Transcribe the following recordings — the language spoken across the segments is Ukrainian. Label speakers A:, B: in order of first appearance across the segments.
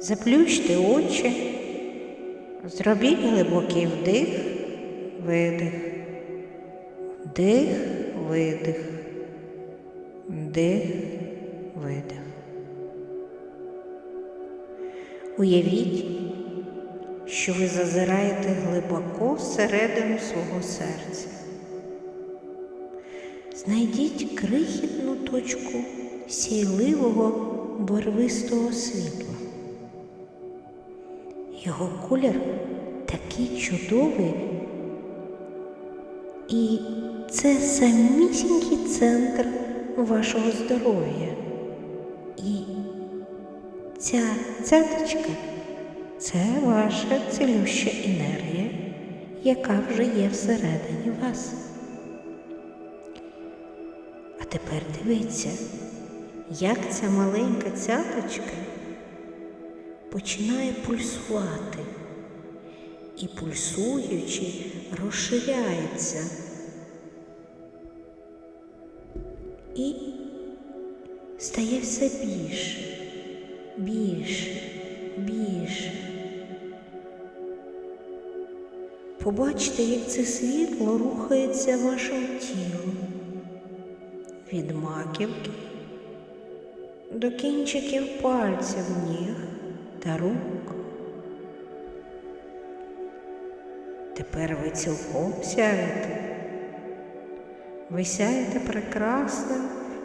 A: Заплющте очі, зробіть глибокий вдих, видих, вдих, видих, вдих, видих. Уявіть, що ви зазираєте глибоко всередину свого серця. Знайдіть крихітну точку сійливого барвистого світла. Його колір такий чудовий, і це самісінький центр вашого здоров'я. І ця цяточка це ваша цілюща енергія, яка вже є всередині вас. А тепер дивіться, як ця маленька цяточка починає пульсувати і пульсуючи розширяється. І стає все більше, більше, більше. Побачите, як це світло рухається вашим тілом від маківки до кінчиків пальців ніг та рук. Тепер ви цілком сяєте. Ви сяєте прекрасним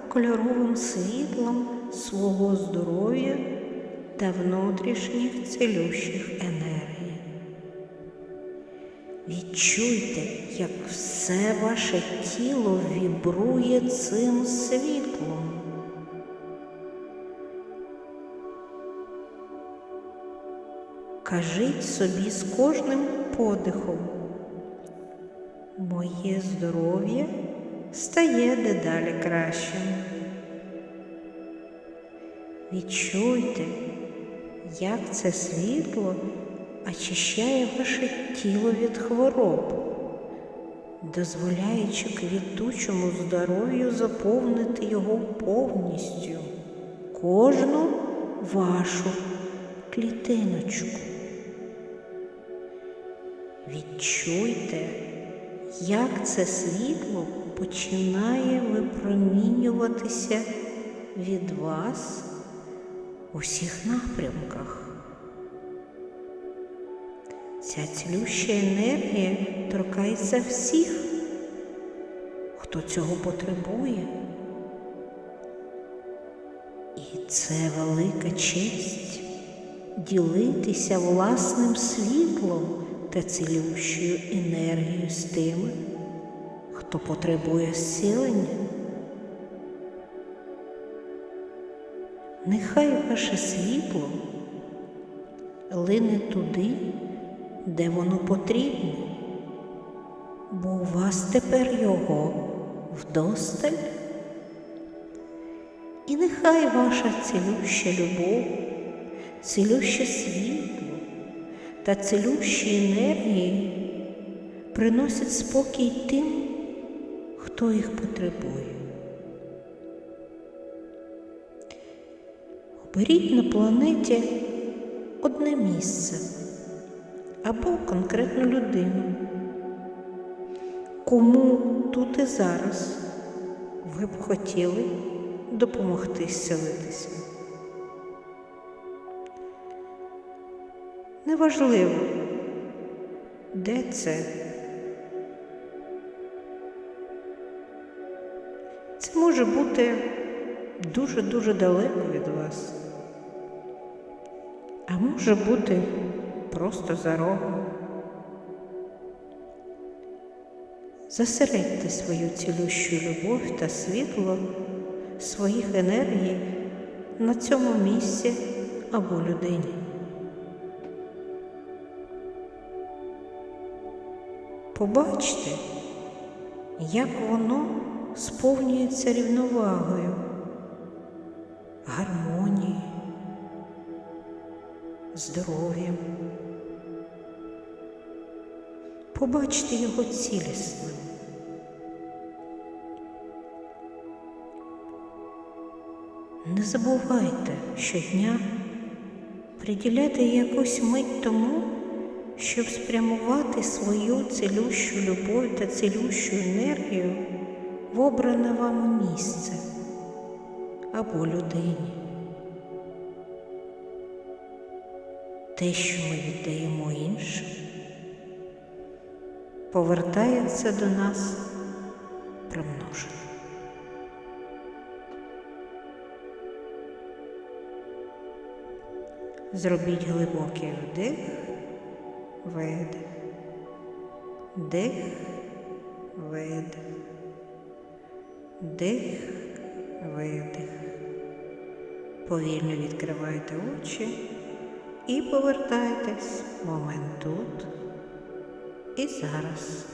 A: кольоровим світлом свого здоров'я та внутрішніх цілющих енергій. Відчуйте, як все ваше тіло вібрує цим світлом. Кажіть собі з кожним подихом. Моє здоров'я стає дедалі кращим. Відчуйте, як це світло очищає ваше тіло від хвороб, дозволяючи квітучому здоров'ю заповнити його повністю, кожну вашу клітиночку. Відчуйте, як це світло починає випромінюватися від вас у всіх напрямках. Ця цілюща енергія торкається всіх, хто цього потребує. І це велика честь ділитися власним світлом та цілющою енергією з тими, хто потребує зцілення. Нехай ваше світло лине туди, де воно потрібне, бо у вас тепер його вдосталь. І нехай ваша цілюща любов, цілюще світло та цілющі енергії приносять спокій тим, хто їх потребує. Оберіть на планеті одне місце або конкретну людину, кому тут і зараз ви б хотіли допомогти зцілитися. Неважливо, де це. Це може бути дуже-дуже далеко від вас, а може бути просто за рогом. Зосередьте свою цілющу любов та світло своїх енергій на цьому місці або людині. Побачте, як воно сповнюється рівновагою, гармонією, здоров'ям. Побачте його цілісним. Не забувайте щодня приділяти якусь мить тому, щоб спрямувати свою цілющу любов та цілющу енергію в обране вам місце або людині. Те, що ми віддаємо іншим, повертається до нас примножено. Зробіть глибокий вдих, видих, дих, видих, дих, видих. Повільно відкривайте очі і повертайтесь в момент тут і зараз.